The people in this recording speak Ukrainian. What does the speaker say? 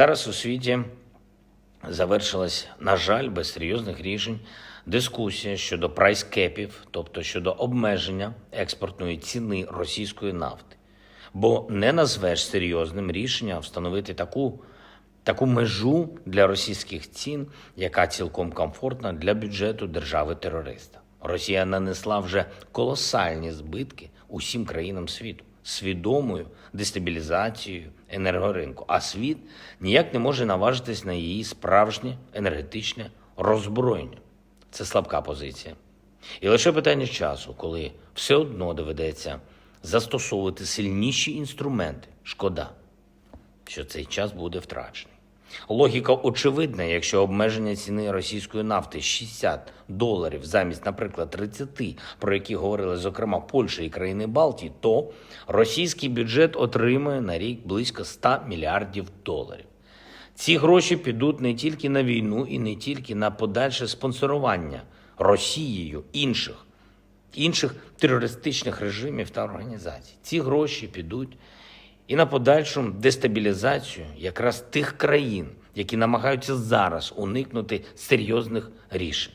Зараз у світі завершилась, на жаль, без серйозних рішень дискусія щодо прайскепів, тобто щодо обмеження експортної ціни російської нафти. Бо не назвеш серйозним рішення встановити таку, таку межу для російських цін, яка цілком комфортна для бюджету держави-терориста. Росія нанесла вже колосальні збитки усім країнам світу свідомою дестабілізацією енергоринку, а світ ніяк не може наважитись на її справжнє енергетичне роззброєння. Це слабка позиція. І лише питання часу, коли все одно доведеться застосовувати сильніші інструменти. Шкода, що цей час буде втрачений. Логіка очевидна, якщо обмеження ціни російської нафти 60 доларів замість, наприклад, 30, про які говорили зокрема Польща і країни Балтії, то російський бюджет отримує на рік близько 100 мільярдів доларів. Ці гроші підуть не тільки на війну і не тільки на подальше спонсорування Росією інших інших терористичних режимів та організацій. Ці гроші підуть і на подальшу дестабілізацію якраз тих країн, які намагаються зараз уникнути серйозних рішень.